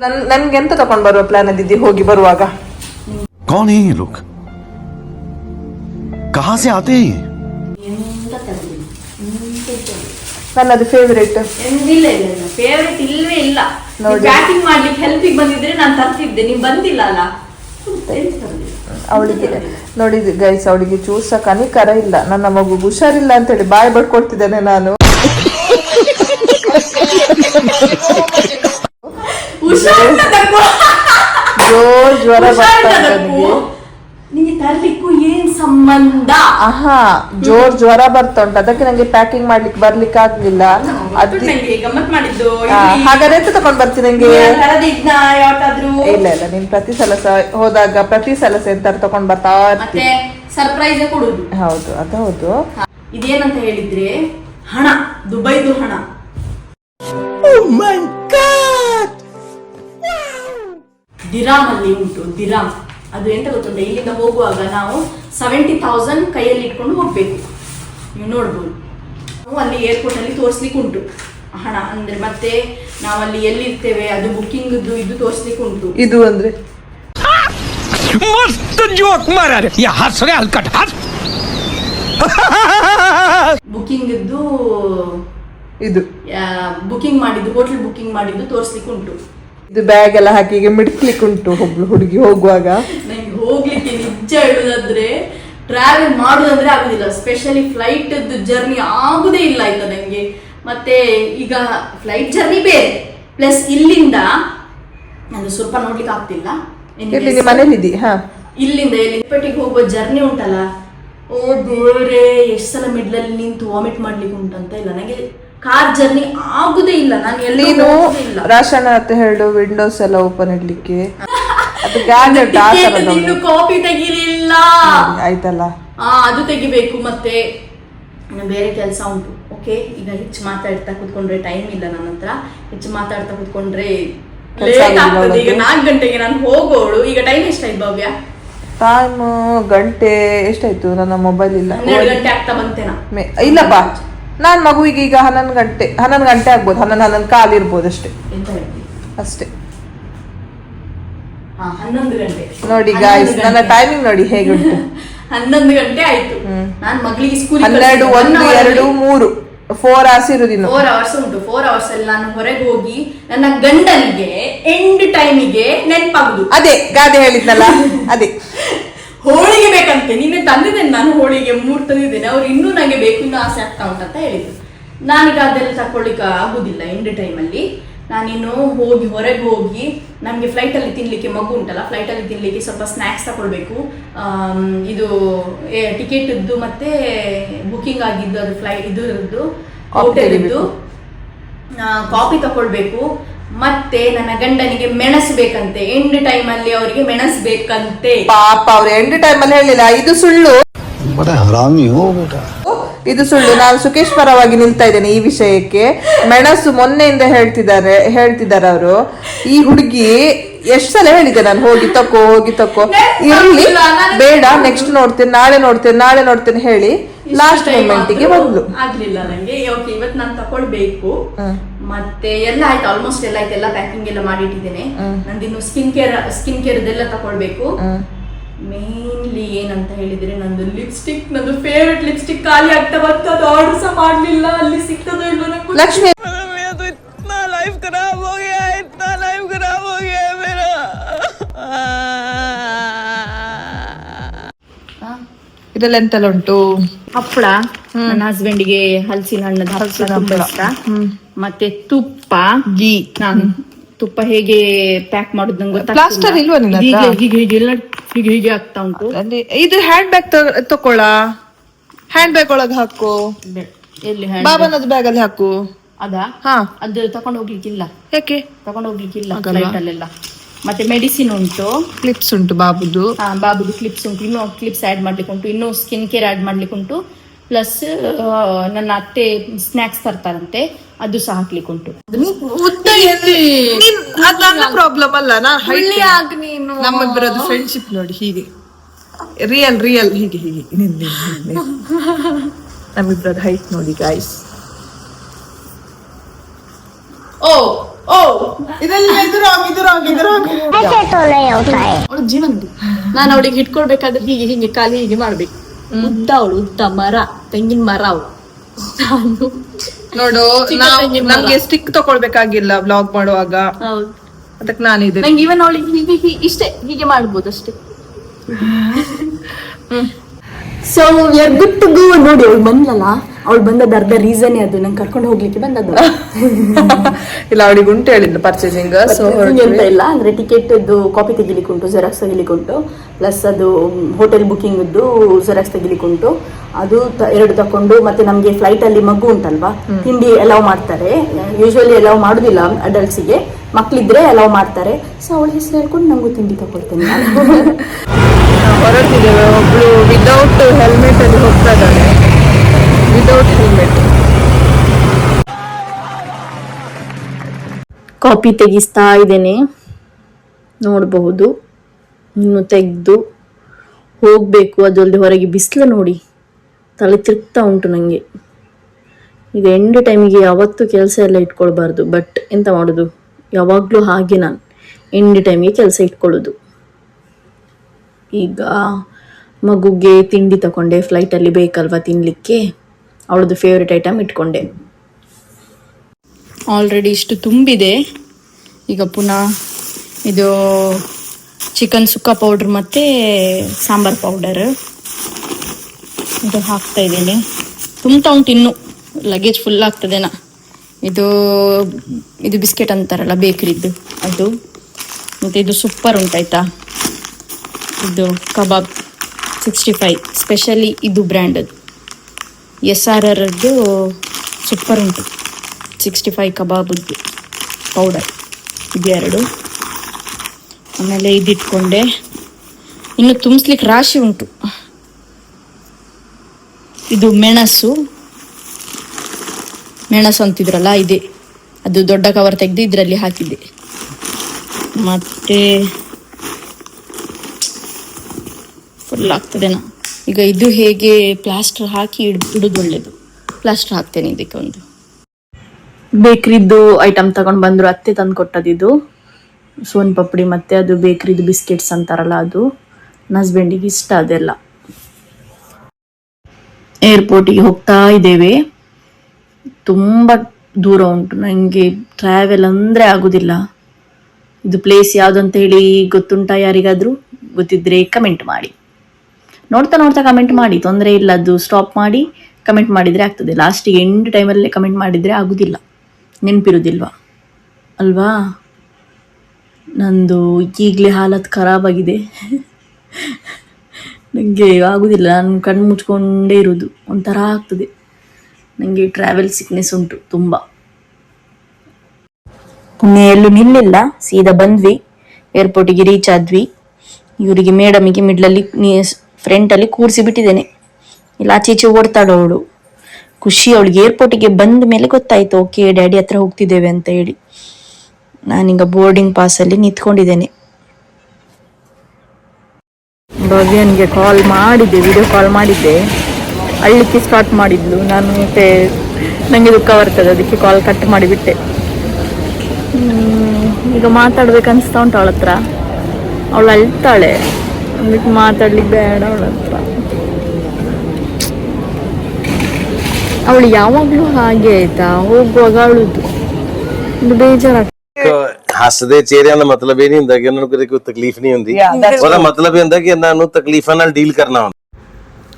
ನನ್ ನನ್ಗೆ ಎಂತ ತಗೊಂಡ್ ಬರುವ ಪ್ಲಾನ್ ಅದಿದ್ದಿ ಹೋಗಿ ಬರುವಾಗ कौन है ये लोग कहां से आते हैं ये ಎಂತ ತರಲಿ ಎಂತ ತರ್ಲಿ? ನನ್ನದು ಫೇವರೇಟ್ ಎಂದಿಲ್ಲ ಇಲ್ಲ ಇಲ್ಲ ಫೇವ್ರೆಟ್ ಇಲ್ವೇ ಇಲ್ಲ ನೋಡಿ. ಪ್ಯಾಕಿಂಗ್ ಮಾಡ್ಲಿಕ್ಕೆ ಹೆಲ್ಪಿಗೆ ಬಂದಿದ್ರೆ ನಾನು ತರ್ತಿದ್ದೆ ನೀವು ಬಂದಿಲ್ಲ ಅಲ್ಲ? ಅವಳಿಗೆ ನೋಡಿ ಗೈಸ್ ಅವಳಿಗೆ ಚೂಸ ಕನಿಕರ ಇಲ್ಲ. ನನ್ನ ಮಗು ಹುಷಾರಿಲ್ಲ ಅಂತೇಳಿ ಬಾಯ್ ಬಡ್ಕೊಡ್ತಿದ್ದೇನೆ ನಾನು. ಜೋರ್ ಜ್ವರ ಬರ್ತಾ ನನಗೆ. ನಿಂಗೆ ತರ್ಲಿಕ್ಕೂ ಏನ್ ಸಂಬಂಧ? ಆಹಾ ಜೋರ್ ಜ್ವರ ಬರ್ತಾ ಉಂಟು. ಅದಕ್ಕೆ ನಂಗೆ ಪ್ಯಾಕಿಂಗ್ ಮಾಡ್ಲಿಕ್ಕೆ ಬರ್ಲಿಕ್ಕೆ ಆಗ್ಲಿಲ್ಲ. ಅದು ನಂಗೆ ಗಮ್ಮತ್ ಮಾಡಿದ್ದು. ಹಾಗಾದ್ರೆ ಎಂತ ತಕೊಂಡ್ ಬರ್ತೀನಿ ನಂಗೆ? ಯಾವತ್ತಾದ್ರೂ ಇಲ್ಲ ಇಲ್ಲ ನೀನ್ ಪ್ರತಿ ಸಲ ಸಹ ಹೋದಾಗ ಪ್ರತಿ ಸಲ ಎಂತಾರು ತಕೊಂಡ್ ಬರ್ತಾ ಮತ್ತೆ ಸರ್ಪ್ರೈಸ್ ಕೊಡುದು. ಹೌದು ಅದು ಹೌದು. ಇದೇನಂತ ಹೇಳಿದ್ರೆ ಹಣ ದುಬೈದು ಹಣ. ದಿರಾಮ್ ಅಲ್ಲಿ ಉಂಟು ದಿರಾಮ್. ಅದು ಎಂತ ಗೊತ್ತುಂಟ? ಇಲ್ಲಿಂದ ಹೋಗುವಾಗ ನಾವು ಸೆವೆಂಟಿ ತೌಸಂಡ್ ಕೈಯಲ್ಲಿ ಇಟ್ಕೊಂಡು ಹೋಗ್ಬೇಕು. ನೀವು ನೋಡ್ಬೋದು. ನಾವು ಅಲ್ಲಿ ಏರ್ಪೋರ್ಟಲ್ಲಿ ತೋರಿಸ್ಲಿಕ್ಕೆ ಉಂಟು. ಹಣ ಅಂದ್ರೆ ಮತ್ತೆ ನಾವು ನಾವಲ್ಲಿ ಎಲ್ಲಿರ್ತೇವೆ ಅದು ಬುಕಿಂಗ್ ಇದು ತೋರಿಸ್ಲಿಕ್ಕೆ ಉಂಟು. ಇದು ಅಂದ್ರೆ? ಮಸ್ತ್ ಜೋಕ್ ಮಾರಾರೆ. ಯಾ ಹಸ್ರೆ ಅಲ್ಕಟ್ ಹಸ್ ಇದು. ಬುಕ್ಕಿಂಗ್ ಮಾಡಿದ್ದು ಹೋಟೆಲ್ ಬುಕ್ಕಿಂಗ್ ಮಾಡಿದ್ದು ತೋರಿಸ್ಲಿಕ್ಕೆ ಉಂಟು. ಇದು ಬ್ಯಾಗ್ ಎಲ್ಲ ಹಾಕಿ ಈಗ ಮಿಡ್ಕ್ಲಿಕ್ಕೆ ಉಂಟು ಒಬ್ಳು ಹುಡುಗಿ ಹೋಗುವಾಗ. ನಂಗೆ ಹೋಗ್ಲಿಕ್ಕೆ ನಿಜ ಹೇಳುದಾದ್ರೆ ಟ್ರಾವೆಲ್ ಮಾಡುದಂದ್ರೆ ಆಗುದಿಲ್ಲ. ಸ್ಪೆಷಲಿ ಫ್ಲೈಟ್ ಜರ್ನಿ ಆಗುದೇ ಇಲ್ಲ ಆಯ್ತಾ ನಂಗೆ. ಮತ್ತೆ ಈಗ ಫ್ಲೈಟ್ ಜರ್ನಿ ಬೇರೆ. ಪ್ಲಸ್ ಇಲ್ಲಿಂದ ನಾನು ಸ್ವಲ್ಪ ನೋಡ್ಲಿಕ್ಕೆ ಆಗ್ತಿಲ್ಲ. ಇಲ್ಲಿ ಮನೇಲಿದ್ದಿ ಹಾ. ಇಲ್ಲಿಂದ ಎಲ್ಲಿಪಟ್ಟಿಗೆ ಹೋಗುವ ಜರ್ನಿ ಉಂಟಲ್ಲ? ಓ ದೇವ್ರೆ ಎಷ್ಟು ಸಲ ಮಿಡ್ಲಲ್ಲಿ ನಿಂತು ವಾಮಿಟ್ ಮಾಡ್ಲಿಕ್ಕೆ ಉಂಟಂತ ಇಲ್ಲ. ನನಗೆ ಕಾರ್ ಜರ್ನಿ ಆಗುದೇ ಇಲ್ಲ. ನಾನು ಎಲ್ಲಿ ರಾಶನ್ ಅಂತ ಹೇಳು ವಿಂಡೋಸ್ ಎಲ್ಲ ಓಪನ್ ಇಡ್ಲಿಕ್ಕೆ. ಅದು ಗ್ಯಾಜೆಟ್ ಆ ತರದ್ದು ಇನ್ನು ಕಾಪಿ ತೆಗಿಲಿಲ್ಲ. ಆಯ್ತಲ್ಲ. ಆ ಅದು ತೆಗಿಬೇಕು ಮತ್ತೆ. ಇನ್ನು ಬೇರೆ ಕೆಲಸ ಉಂಟು. ಓಕೆ ಈಗ ಹೆಚ್ಚು ಮಾತಾಡ್ತಾ ಕುತ್ಕೊಂಡ್ರೆ ಟೈಮ್ ಇಲ್ಲ ನನ್ನ ಹತ್ರ. ಹೆಚ್ಚು ಮಾತಾಡ್ತಾ ಕುತ್ಕೊಂಡ್ರೆ ಕೆಲ್ಸ ಲೇಟ್ ಆಗಿಲ್ಲ ಆಗ್ತದೆ. ಈಗ? ನಾಲ್ಕು ಗಂಟೆಗೆ ನಾನು ಹೋಗೋಳು. ಈಗ ಟೈಮ್ ಎಷ್ಟಾಯ್ತು ಭವ್ಯ? ಟೈಮ್ ಗಂಟೆ ಎಷ್ಟಾಯ್ತು? ನನ್ನ ಮೊಬೈಲ್ ಇಲ್ಲ. ಹನ್ನೆರಡು ಗಂಟೆ ಆಗ್ತಾ ಬಂತೇನಾ? ಮೆ- ಇಲ್ಲಪ್ಪ. ನಾನ್ ಮಗುವಿಗೆ ಈಗ ಹನ್ನೊಂದು ಗಂಟೆ ಹನ್ನೊಂದು ಗಂಟೆ ಆಗ್ಬೋದು ಹನ್ನೊಂದು ಹನ್ನೊಂದು ಕಾಲ್ ಇರ್ಬೋದು ಅಷ್ಟೇ. ಅಷ್ಟೇ. ನೋಡಿ ಗಾಯ್ಸ್ ನನ್ನ ಟೈಮಿಂಗ್ ನೋಡಿ ಹೇಗೆ ಉಂಟು ಹನ್ನೊಂದು ಗಂಟೆ ಆಯ್ತು. ನಾನು ಮಗಳಿಗೆ ಸ್ಕೂಲ್ ಹನ್ನೆರಡು ಒಂದು ಎರಡು ಮೂರು. ಫೋರ್ ಅವರ್ಸ್ ಇರುದಿನ ಫೋರ್ ಅವರ್ಸ್ ಉಂಟು. ಫೋರ್ ಅವರ್ಸ್ ಅಲ್ಲಿ ನಾನು ಹೊರಗೆ ಹೋಗಿ ನನ್ನ ಗಂಡನಿಗೆ ಎಂಡ್ ಟೈಮಿಗೆ ನೆನಪಾಗುದು. ಅದೇ ಗಾದೆ ಹೇಳಿದ್ನಲ್ಲ. ಅದೇ. ಹೋಳಿಗೆ ಬೇಕಂತೆ. ನಿನ್ನೆ ತಂದಿದ್ದೇನೆ ನಾನು ಹೋಳಿಗೆ ಮೂರು ತಂದಿದ್ದೇನೆ. ಅವ್ರು ಇನ್ನೂ ನನಗೆ ಬೇಕು ಇನ್ನೂ ಆಸೆ ಆಗ್ತಾ ಉಂಟಂತ ಹೇಳಿದ್ರು. ನಾನೀಗ ಅದೆಲ್ಲ ತಕೊಳ್ಳಿಕ್ಕೆ ಆಗುದಿಲ್ಲ ಎಂಡ್ ಟೈಮಲ್ಲಿ ನಾನಿನ್ನು ಹೋಗಿ ಹೊರಗೆ ಹೋಗಿ ನಮಗೆ ಫ್ಲೈಟಲ್ಲಿ ತಿನ್ನಲಿಕ್ಕೆ ಮಗು ಉಂಟಲ್ಲ ಫ್ಲೈಟಲ್ಲಿ ತಿನ್ನಲಿಕ್ಕೆ ಸ್ವಲ್ಪ ಸ್ನ್ಯಾಕ್ಸ್ ತಗೊಳ್ಬೇಕು ಇದು ಟಿಕೆಟದ್ದು ಮತ್ತೆ ಬುಕಿಂಗ್ ಆಗಿದ್ದು ಅದು ಫ್ಲೈ ಇದರದ್ದು ಹೋಟೆಲಿದ್ದು ಕಾಫಿ ತಗೊಳ್ಬೇಕು ಮತ್ತೆ ನನ್ನ ಗಂಡನಿಗೆ ಮೆಣಸ್ಬೇಕಂತೆ. ಎಂಡ್ ಟೈಮ್ ಅಲ್ಲಿ ಅವರಿಗೆ ಮೆಣಸ್ಬೇಕಂತೆ. ಪಾಪ ಅವ್ರು ಎಂಡ್ ಟೈಮ್ ಅಲ್ಲಿ ಹೇಳಿಲ್ಲ ಇದು ಸುಳ್ಳು. ಇದು ಸುಳ್ಳು. ನಾನು ಸುಖೇಶ್ ಪರವಾಗಿ ನಿಲ್ತಾ ಇದ್ದೇನೆ ಈ ವಿಷಯಕ್ಕೆ. ಮೆಣಸು ಮೊನ್ನೆಯಿಂದ ಹೇಳ್ತಿದ್ದಾರೆ ಹೇಳ್ತಿದ್ದಾರೆ ಅವರು. ಈ ಹುಡುಗಿ ಎಷ್ಟು ಸಲ ಹೇಳಿದೆ ನಾನು ಹೋಗಿ ತಕೋ ಹೋಗಿ ತಕೋ. ಇರ್ಲಿ. ಬೇಡ ನೆಕ್ಸ್ಟ್ ನೋಡ್ತೇನೆ ನಾಳೆ ನೋಡ್ತೇನೆ ನಾಳೆ ನೋಡ್ತೇನೆ ಹೇಳಿ. ಲಾಸ್ಟ್ ಮೂಮೆಂಟ್ಗೆ ಬಂದ್ಲು ಆಗ್ಲಿಲ್ಲ ನಂಗೆ. ಇವತ್ತು ನಾನು ತಕೊಳ್ಬೇಕು. ಮತ್ತೆ ಎಲ್ಲ ಆಯ್ತು ಆಲ್ಮೋಸ್ಟ್ ಎಲ್ಲ ಆಯ್ತು ಎಲ್ಲ ಪ್ಯಾಕಿಂಗ್ ಎಲ್ಲ ಮಾಡಿಟ್ಟಿದ್ದೇನೆ. ನಂದಿನ್ನು ಸ್ಕಿನ್ ಕೇರ್ ಸ್ಕಿನ್ ಕೇರ್ ಎಲ್ಲ ತಕೊಳ್ಬೇಕು. ಮೇನ್ಲಿ ಏನಂತ ಹೇಳಿದ್ರೆ ನಂದು ಲಿಪ್ಸ್ಟಿಕ್ ನಂದು ಫೇವ್ರೆಟ್ ಲಿಪ್ಸ್ಟಿಕ್ ಖಾಲಿ ಆಗ್ತಾ ಬಂತು ಅದು ಆರ್ಡರ್ ಸಹ ಮಾಡ್ಲಿಲ್ಲ ಅಲ್ಲಿ ಸಿಗ್ತದೋ ಇಲ್ಲೋ ನಂಗೆ ಗೊತ್ತಿಲ್ಲ. ಲಕ್ಷ್ಮಿ. ಇದೆಲ್ಲ ಎಂತೆಲ್ಲ ಉಂಟು? ಹಪ್ಪಳ. ನನ್ನ ಹಸ್ಬೆಂಡಿಗೆ ಹಲಸಿನ ಹಣ್ಣದ ಹಪ್ಪಳ ತುಂಬ ಇಷ್ಟ. ಮತ್ತೆ ತುಪ್ಪ ಗೀ ನಾನು ತುಪ್ಪ ಹೇಗೆ ಪ್ಯಾಕ್ ಮಾಡುದು ನಂಗೆ Plaster ಇಲ್ವಾ ನಿನ್ನ ಹತ್ರ? ಹೀಗೆ ಹೀಗೆ ಹೀಗೆ ಎಲ್ಲ ಹೀಗೆ ಹೀಗೆ ಆಗ್ತಾ ಉಂಟು. ಇದು ಹ್ಯಾಂಡ್ ಬ್ಯಾಗ್ ತಕೊಳ್ಳ ಹ್ಯಾಂಡ್ ಬ್ಯಾಗ್ ಒಳಗೆ ಹಾಕು. ಬೆ- ಎಲ್ಲಿ hand? ಬಾಬನದ ಬ್ಯಾಗ್ ಅಲ್ಲಿ ಹಾಕು. ಅದಾ? ಹಾ. ಅದು ತಕೊಂಡು ಹೋಗ್ಲಿಕ್ಕಿಲ್ಲ. ಯಾಕೆ? ತಕೊಂಡು ಹೋಗ್ಲಿಕ್ಕಿಲ್ಲ ಫ್ಲೈಟ್ ಅಲ್ಲೆಲ್ಲ. ಮತ್ತೆ ಮೆಡಿಸಿನ್ ಉಂಟು. ಕ್ಲಿಪ್ಸ್ ಉಂಟು ಬಾಬುದು. ಆ, ಬಾಬುದು ಕ್ಲಿಪ್ಸ್ ಉಂಟು. ಇನ್ನು ಕ್ಲಿಪ್ಸ್ ಆ್ಯಡ್ ಮಾಡ್ಲಿಕ್ಕೆ ಉಂಟು. ಇನ್ನೂ ಸ್ಕಿನ್ ಕೇರ್ ಆ್ಯಡ್ ಮಾಡ್ಲಿಕ್ಕೆ ಉಂಟು. ಪ್ಲಸ್ ನನ್ನ ಅತ್ತೆ ಸ್ನ್ಯಾಕ್ಸ್ ತರ್ತಾರಂತೆ. ಅದು ಸಹ ಹಾಕ್ಲಿಕ್ಕೆ ಉಂಟು ನೀನ್ ನನ್ನ ಪ್ರಾಬ್ಲಮ್ ಅಲ್ಲ ನಾ ನಮ್ಮಿಬ್ಬರದ್ದು ಫ್ರೆಂಡ್ಶಿಪ್ ನೋಡಿ ಹೀಗೆ. ರಿಯಲ್ ರಿಯಲ್ ಹೀಗೆ ಹೀಗೆ. ನಿನ್ ನಿನ್ ನಿನ್ ನಿನ್. ನಮ್ಮಿಬ್ಬರದ್ದು ಹೈಟ್ ನೋಡಿ ಗಾಯ್ಸ್ ಓ ಓ ಇದೆಲ್ಲ ಇದು ರಾಂಗ್ ಇದು ರಾಂಗ್ ಇದು ರಾಂಗ್ ಅವಳು ಜೀವನದು ನಾನು ಅವಳಿಗೆ ಇಟ್ಕೊಳ್ಬೇಕಾದ್ರೆ ಹೀಗೆ ಹೀಗೆ ಕಾಲಿ ಹೀಗೆ ಮಾಡ್ಬೇಕು. ಉದ್ದ ಅವಳು ಉದ್ದ ಮರ ತೆಂಗಿನ ಮರ ಅವಳು. ನಾನು ನೋಡು. ನಮ್ಗೆ ಸ್ಟಿಕ್ ತಗೊಳ್ಬೇಕಾಗಿಲ್ಲ ಬ್ಲಾಗ್ ಮಾಡುವಾಗ. ಹೌದು. ಅದಕ್ಕೆ ನಾನಿದೆ ನಂಗೆ ಇವನ್ ಅವಳಿಗೆ ಹೀಗೆ ಇಷ್ಟೇ ಹೀಗೆ ಮಾಡ್ಬೋದು ಅಷ್ಟೇ. ಸೊ ಯಾರ್ ಗುಡ್ ಟು ಗೋ ನೋಡಿ ಅವ್ಳು ಬಂದ್ಲಲ್ಲ? ಅವ್ಳು ಬಂದದ ಅರ್ಧ ರೀಸನ್ ಅದು. ನಂಗೆ ಕರ್ಕೊಂಡು ಹೋಗ್ಲಿಕ್ಕೆ ಬಂದದ್ದು ಇಲ್ಲ ಅವಳಿಗೆ ಉಂಟು ಹೇಳಿದ್ಲು ಪರ್ಚೇಸಿಂಗ್ ಸೊ ಎಂತ ಇಲ್ಲ ಅಂದ್ರೆ ಟಿಕೆಟ್ ಕಾಪಿ ತೆಗಿಲಿಕ್ಕೆ ಉಂಟು ಜೆರಾಕ್ಸ್ ತೆಗಿಲಿಕ್ಕೆ ಉಂಟು ಪ್ಲಸ್ ಅದು ಹೋಟೆಲ್ ಬುಕಿಂಗ್ ಜೆರಾಕ್ಸ್ ತೆಗಿಲಿಕ್ಕೆ ಉಂಟು ಅದು ಎರಡು ತಕೊಂಡು ಮತ್ತೆ ನಮಗೆ ಫ್ಲೈಟ್ ಅಲ್ಲಿ ಮಗು ಉಂಟಲ್ವಾ? ತಿಂಡಿ ಅಲೌ ಮಾಡ್ತಾರೆ. ಯೂಶುವಲಿ ಅಲೌ ಮಾಡುದಿಲ್ಲ ಅಡಲ್ಟ್ಸಿಗೆ ಮಕ್ಳಿದ್ರೆ ಅಲೌ ಮಾಡ್ತಾರೆ. ಸೊ ಅವಳ ಹೆಸರು ಹೇಳ್ಕೊಂಡು ನಮಗೂ ತಿಂಡಿ ತಗೊಳ್ತೇನೆ ಹೊರಟಿದ್ದೇವೆ. ಒಬ್ಳು ವಿದೌಟ್ ಹೆಲ್ಮೆಟ್ ಅಲ್ಲಿ ಹೋಗ್ತಾ ಇದ್ದಾನೆ ವಿದೌಟ್ ಹೆಲ್ಮೆಟ್ ಕಾಪಿ ತೆಗಿಸ್ತಾ ಇದ್ದೇನೆ. ನೋಡಬಹುದು. ಇನ್ನು ತೆಗೆದು ಹೋಗಬೇಕು. ಅದಲ್ಲದೆ ಹೊರಗೆ ಬಿಸಿಲು ನೋಡಿ. ತಲೆ ತಿರುಗ್ತಾ ಉಂಟು ನನಗೆ ಈಗ ಎಂಡ್ ಟೈಮಿಗೆ ಯಾವತ್ತೂ ಕೆಲಸ ಎಲ್ಲ ಇಟ್ಕೊಳ್ಬಾರ್ದು. ಬಟ್ ಎಂತ ಮಾಡೋದು? ಯಾವಾಗಲೂ ಹಾಗೆ ನಾನು. ಎಂಡ್ ಟೈಮಿಗೆ ಕೆಲಸ ಇಟ್ಕೊಳ್ಳೋದು. ಈಗ ಮಗುಗೆ ತಿಂಡಿ ತಗೊಂಡೆ ಫ್ಲೈಟಲ್ಲಿ ಬೇಕಲ್ವಾ ತಿನ್ನಲಿಕ್ಕೆ ಅವಳದು ಫೇವ್ರೆಟ್ ಐಟಮ್ ಇಟ್ಕೊಂಡೆ. ಆಲ್ರೆಡಿ ಇಷ್ಟು ತುಂಬಿದೆ. ಈಗ ಪುನಃ ಇದು ಚಿಕನ್ ಸುಕ್ಕ ಪೌಡ್ರ್ ಮತ್ತು ಸಾಂಬಾರ್ ಪೌಡರ್ ಇದು ಹಾಕ್ತಾ ಇದ್ದೀನಿ. ತುಂಬ್ತಾ ಉಂಟು ಇನ್ನು. ಲಗೇಜ್ ಫುಲ್ ಆಗ್ತದೇನಾ ಇದು ಇದು ಬಿಸ್ಕೆಟ್ ಅಂತಾರಲ್ಲ ಬೇಕ್ರಿದ್ದು ಅದು. ಮತ್ತು ಇದು ಸೂಪರ್ ಉಂಟಾಯ್ತಾ ಇದು ಕಬಾಬ್ ಸಿಕ್ಸ್ಟಿ ಫೈವ್ ಸ್ಪೆಷಲಿ ಇದು ಬ್ರ್ಯಾಂಡದ್ದು ಎಸ್ ಆರ್ ಆರ್ದು ಸೂಪರ್ ಉಂಟು. ಸಿಕ್ಸ್ಟಿ ಫೈವ್ ಕಬಾಬದ್ದು ಪೌಡರ್ ಇದೆರಡು. ಆಮೇಲೆ ಇದಿಟ್ಕೊಂಡೆ. ಇನ್ನು ತುಂಬಿಸ್ಲಿಕ್ಕೆ ರಾಶಿ ಉಂಟು. ಇದು ಮೆಣಸು. ಮೆಣಸು ಅಂತಿದ್ರಲ್ಲ, ಇದೆ. ಅದು ದೊಡ್ಡ ಕವರ್ ತೆಗೆದು ಇದರಲ್ಲಿ ಹಾಕಿದ್ದೆ. ಮತ್ತೆ ಫುಲ್ ಆಗ್ತದೇನೋ ಈಗ ಇದು ಹೇಗೆ ಪ್ಲಾಸ್ಟರ್ ಹಾಕಿ ಇಡ್, ಇಡೋದು ಒಳ್ಳೇದು. ಪ್ಲಾಸ್ಟರ್ ಹಾಕ್ತೇನೆ ಇದಕ್ಕೆ ಒಂದು. ಬೇಕ್ರಿದ್ದು ಐಟಮ್ ತಗೊಂಡು ಬಂದ್ರು ಅತ್ತೆ ತಂದು ಕೊಟ್ಟದಿದು ಸೋನ್ ಪಪಡಿ ಮತ್ತೆ ಅದು ಬೇಕ್ರಿದು ಬಿಸ್ಕೆಟ್ಸ್ ಅಂತಾರಲ್ಲ ಅದು. ನನ್ನ ಹಸ್ಬೆಂಡಿಗೆ ಇಷ್ಟ ಅದೆಲ್ಲ. ಏರ್ಪೋರ್ಟಿಗೆ ಹೋಗ್ತಾ ಇದ್ದೇವೆ. ತುಂಬ ದೂರ ಉಂಟು. ನನಗೆ ಟ್ರಾವೆಲ್ ಅಂದರೆ ಆಗೋದಿಲ್ಲ. ಇದು ಪ್ಲೇಸ್ ಅಂತ ಹೇಳಿ ಗೊತ್ತುಂಟಾ ಯಾರಿಗಾದರೂ? ಗೊತ್ತಿದ್ರೆ ಕಮೆಂಟ್ ಮಾಡಿ. ನೋಡ್ತಾ ನೋಡ್ತಾ ಕಮೆಂಟ್ ಮಾಡಿ. ತೊಂದರೆ ಇಲ್ಲ, ಅದು ಸ್ಟಾಪ್ ಮಾಡಿ ಕಮೆಂಟ್ ಮಾಡಿದರೆ ಆಗ್ತದೆ. ಲಾಸ್ಟಿಗೆ ಎಂಡ್ ಟೈಮಲ್ಲೇ ಕಮೆಂಟ್ ಮಾಡಿದರೆ ಆಗೋದಿಲ್ಲ. ನೆನಪಿರೋದಿಲ್ವಾ? ಅಲ್ವಾ? ನಂದು ಈಗಲೇ ಹಾಲತ್ ಖರಾಬಾಗಿದೆ ನನಗೆ ಆಗೋದಿಲ್ಲ. ನಾನು ಕಣ್ಣು ಮುಚ್ಕೊಂಡೇ ಇರೋದು. ಒಂಥರ ಆಗ್ತದೆ. ನನಗೆ ಟ್ರಾವೆಲ್ ಸಿಕ್ನೆಸ್ ಉಂಟು ತುಂಬ. ಪುಣ್ಯ ಎಲ್ಲೂ ನಿಲ್ಲಿಲ್ಲ. ಸೀದಾ ಬಂದ್ವಿ. ಏರ್ಪೋರ್ಟಿಗೆ ರೀಚ್ ಆದ್ವಿ. ಇವರಿಗೆ ಮೇಡಮಿಗೆ ಮಿಡ್ಲಲ್ಲಿ ಫ್ರಂಟಲ್ಲಿ ಕೂರಿಸಿ ಬಿಟ್ಟಿದ್ದೇನೆ. ಇಲ್ಲ ಆಚೆ ಈಚೆ ಓಡ್ತಾಳು ಅವಳು. ಖುಷಿ ಅವಳಿಗೆ ಏರ್ಪೋರ್ಟಿಗೆ ಬಂದ ಮೇಲೆ ಗೊತ್ತಾಯ್ತು ಓಕೆ ಡ್ಯಾಡಿ ಹತ್ರ ಹೋಗ್ತಿದ್ದೇವೆ ಅಂತ ಹೇಳಿ. ನಾನೀಗ ಬೋರ್ಡಿಂಗ್ ಪಾಸಲ್ಲಿ ನಿಂತ್ಕೊಂಡಿದ್ದೇನೆ. ಭವ್ಯನ್ಗೆ ಕಾಲ್ ಮಾಡಿದ್ದೆ ವಿಡಿಯೋ ಕಾಲ್ ಮಾಡಿದ್ದೆ. ಅಳ್ಳಿಕ್ಕೆ ಸ್ಟಾರ್ಟ್ ಮಾಡಿದ್ಲು. ನಾನು ಮತ್ತೆ ನನಗೆ ದುಃಖ ಬರ್ತದೆ, ಅದಕ್ಕೆ ಕಾಲ್ ಕಟ್ ಮಾಡಿಬಿಟ್ಟೆ. ಈಗ ಮಾತಾಡ್ಬೇಕು ಅನ್ಸ್ತಾ ಉಂಟು ಅವಳ ಹತ್ರ ಅವಳು ಅಳ್ತಾಳೆ. ಅದಕ್ಕೆ ಮಾತಾಡ್ಲಿಕ್ಕೆ ಬೇಡ ಅವಳ ಹತ್ರ ಅವಳು ಯಾವಾಗಲೂ ಹಾಗೆ ಆಯ್ತಾ ಹೋಗುವಾಗ ಅಳುದು ಇದು ಬೇಜಾರಾಗ್ತದೆ ਹੱਸਦੇ ਚਿਹਰਿਆਂ ਦਾ ਮਤਲਬ ਇਹ ਨਹੀਂ ਹੁੰਦਾ ਕਿ ਉਹਨਾਂ ਨੂੰ ਕਦੇ ਕੋਈ ਤਕਲੀਫ ਨਹੀਂ ਹੁੰਦੀ ਉਹਦਾ ਮਤਲਬ ਇਹ ਹੁੰਦਾ ਕਿ ਇਹਨਾਂ ਨੂੰ ਤਕਲੀਫਾਂ ਨਾਲ ਡੀਲ ਕਰਨਾ ਹੁੰਦਾ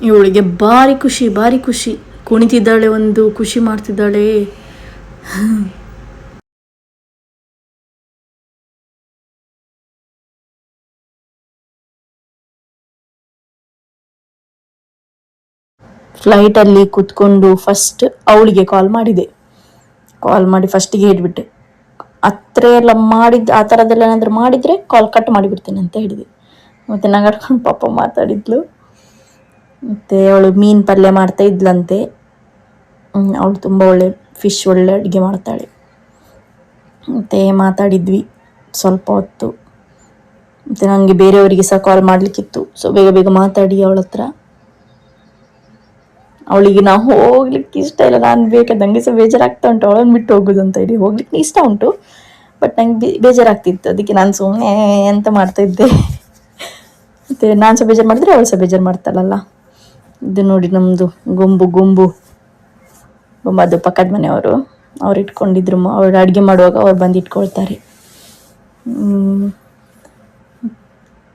ಇವಳಿಗೆ ಭಾರಿ ಖುಷಿ ಭಾರಿ ಖುಷಿ ಕುಣಿತಿದ್ದಾಳೆ ಒಂದು ಖುಷಿ ಮಾಡ್ತಿದ್ದಾಳೆ ಫ್ಲೈಟಲ್ಲಿ ಕೂತ್ಕೊಂಡು ಫಸ್ಟ್ ಅವಳಿಗೆ ಕಾಲ್ ಮಾಡಿದೆ. ಕಾಲ್ ಮಾಡಿ ಫಸ್ಟಿಗೆ ಹೇಳ್ಬಿಟ್ಟೆ. ಹತ್ರ ಎಲ್ಲ ಮಾಡಿದ್ದು ಆ ಥರದ್ದೆಲ್ಲ ಏನಾದರೂ ಮಾಡಿದರೆ ಕಾಲ್ ಕಟ್ ಮಾಡಿಬಿಡ್ತೇನೆ ಅಂತ ಹೇಳಿದೆ. ಮತ್ತು ನಗಾಡ್ಕೊಂಡು ಪಾಪ ಮಾತಾಡಿದ್ಲು. ಮತ್ತು ಅವಳು ಮೀನು ಪಲ್ಯ ಮಾಡ್ತಾ ಇದ್ಲಂತೆ. ಅವಳು ತುಂಬ ಒಳ್ಳೆ ಫಿಶ್ ಒಳ್ಳೆ ಅಡುಗೆ ಮಾಡ್ತಾಳೆ. ಮತ್ತು ಮಾತಾಡಿದ್ವಿ. ಸ್ವಲ್ಪ ಹೊತ್ತು. ಮತ್ತು ನನಗೆ ಬೇರೆಯವರಿಗೆ ಸಹ ಕಾಲ್ ಮಾಡಲಿಕ್ಕಿತ್ತು. ಸೊ ಬೇಗ ಬೇಗ ಮಾತಾಡಿ ಅವಳ ಹತ್ರ ಅವಳಿಗೆ ನಾವು ಹೋಗ್ಲಿಕ್ಕೆ ಇಷ್ಟ ಇಲ್ಲ. ನಾನು ಬೇಕಾದ ನಂಗೆ ಸಹ ಬೇಜಾರಾಗ್ತಾ ಉಂಟು. ಅವಳನ್ನು ಬಿಟ್ಟು ಹೋಗೋದು ಅಂತ ಹೇಳಿ ಹೋಗ್ಲಿಕ್ಕೆ ಇಷ್ಟ ಉಂಟು. ಬಟ್ ನಂಗೆ ಬೇಜಾರಾಗ್ತಿತ್ತು. ಅದಕ್ಕೆ ನಾನು ಸುಮ್ಮನೆ ಎಂತ ಮಾಡ್ತಾ ಇದ್ದೆ. ಮತ್ತೆ ನಾನು ಸಹ ಬೇಜಾರು ಮಾಡಿದ್ರೆ ಅವಳು ಸಹ ಬೇಜಾರು ಮಾಡ್ತಾಳಲ್ಲ. ಇದು ನೋಡಿ ನಮ್ಮದು ಗೊಂಬು ಗೊಂಬು. ಅದು ಪಕ್ಕದ ಮನೆಯವರು. ಅವ್ರು ಇಟ್ಕೊಂಡಿದ್ರು ಅವ್ರು ಅಡುಗೆ ಮಾಡುವಾಗ ಅವ್ರು ಬಂದು ಇಟ್ಕೊಳ್ತಾರೆ.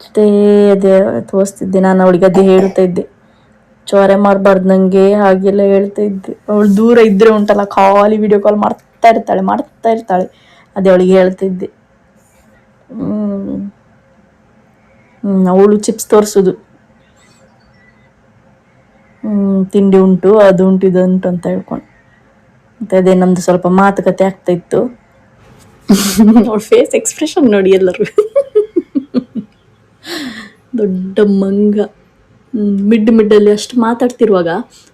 ಮತ್ತೆ ಅದೇ ತೋರಿಸ್ತಿದ್ದೆ. ನಾನು ಅವಳಿಗೆ ಅದೇ ಹೇಳ್ತಾ ಇದ್ದೆ. ಚೋರೆ ಮಾಡಬಾರ್ದು ನಂಗೆ ಹಾಗೆಲ್ಲ ಹೇಳ್ತಾ ಇದ್ದೆ. ಅವಳು ದೂರ ಇದ್ದರೆ ಉಂಟಲ್ಲ, ಖಾಲಿ ವಿಡಿಯೋ ಕಾಲ್ ಮಾಡ್ತಾ ಇರ್ತಾಳೆ ಮಾಡ್ತಾ ಇರ್ತಾಳೆ. ಅದೇ ಅವಳಿಗೆ ಹೇಳ್ತಾ ಇದ್ದೆ. ಅವಳು ಚಿಪ್ಸ್ ತೋರಿಸೋದು. ತಿಂಡಿ ಉಂಟು, ಅದು ಉಂಟು, ಇದು ಉಂಟು ಅಂತ ಹೇಳ್ಕೊಂಡು. ಮತ್ತೆ ಅದೇ ನಮ್ದು ಸ್ವಲ್ಪ ಮಾತುಕತೆ ಆಗ್ತಾ ಇತ್ತು. ಅವಳ ಫೇಸ್ ಎಕ್ಸ್ಪ್ರೆಷನ್ ನೋಡಿ ಎಲ್ಲರೂ. ದೊಡ್ಡ ಮಂಗ. ಮಿಡ್ ಮಿಡ್ಡಲ್ಲಿ ಅಷ್ಟು ಮಾತಾಡ್ತಿರುವಾಗ,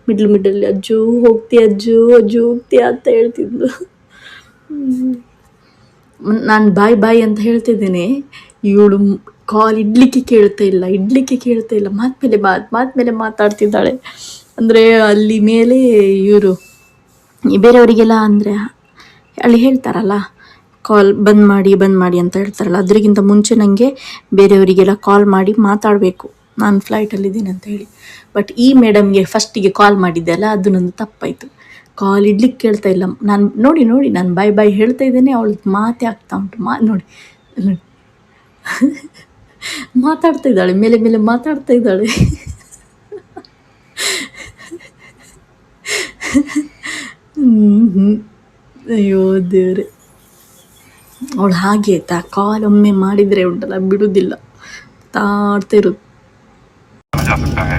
ಮಿಡ್ಲ್ ಮಿಡ್ಡಲ್ಲಿ ಅಜ್ಜು ಹೋಗ್ತಿ, ಅಜ್ಜು ಅಜ್ಜು ಹೋಗ್ತೀಯ ಅಂತ ಹೇಳ್ತಿದ್ಲು. ನಾನು ಬಾಯ್ ಬಾಯ್ ಅಂತ ಹೇಳ್ತಿದ್ದೇನೆ. ಇವಳು ಕಾಲ್ ಇಡ್ಲಿಕ್ಕೆ ಕೇಳ್ತಾ ಇಲ್ಲ, ಇಡ್ಲಿಕ್ಕೆ ಕೇಳ್ತಾ ಇಲ್ಲ. ಮಾತ್ಮೇಲೆ ಮಾತು ಮಾತ್ಮೇಲೆ ಮಾತಾಡ್ತಿದ್ದಾಳೆ. ಅಂದರೆ ಅಲ್ಲಿ ಮೇಲೆ ಇವರು, ಬೇರೆಯವರಿಗೆಲ್ಲ ಅಂದರೆ ಅಲ್ಲಿ ಹೇಳ್ತಾರಲ್ಲ, ಕಾಲ್ ಬಂದ್ ಮಾಡಿ ಬಂದ್ ಮಾಡಿ ಅಂತ ಹೇಳ್ತಾರಲ್ಲ, ಅದರಿಗಿಂತ ಮುಂಚೆ ನನಗೆ ಬೇರೆಯವರಿಗೆಲ್ಲ ಕಾಲ್ ಮಾಡಿ ಮಾತಾಡಬೇಕು. ನಾನು ಫ್ಲೈಟಲ್ಲಿದ್ದೀನಿ ಅಂತ ಹೇಳಿ. ಬಟ್ ಈ ಮೇಡಮ್ಗೆ ಫಸ್ಟಿಗೆ ಕಾಲ್ ಮಾಡಿದ್ದೆ ಅಲ್ಲ, ಅದು ನಂದು ತಪ್ಪಾಯಿತು. ಕಾಲ್ ಇಡ್ಲಿಕ್ಕೆ ಕೇಳ್ತಾ ಇಲ್ಲ. ನಾನು ನೋಡಿ ನೋಡಿ, ನಾನು ಬಾಯ್ ಬಾಯ್ ಹೇಳ್ತಾ ಇದ್ದೇನೆ, ಅವಳು ಮಾತೆ ಆಗ್ತಾ ಉಂಟು. ಮಾ, ನೋಡಿ. ಮಾತಾಡ್ತಾ ಇದ್ದಾಳೆ, ಮೇಲೆ ಮೇಲೆ ಮಾತಾಡ್ತಾ ಇದ್ದಾಳೆ. ಅಯ್ಯೋ ದೇವ್ರೆ. ಅವಳು ಹಾಗೆ ಆಯ್ತಾ? ಕಾಲ್ ಒಮ್ಮೆ ಮಾಡಿದರೆ ಉಂಟಲ್ಲ ಬಿಡುವುದಿಲ್ಲ ತಾಡ್ತಾ ಇರೋದು. जा सकता है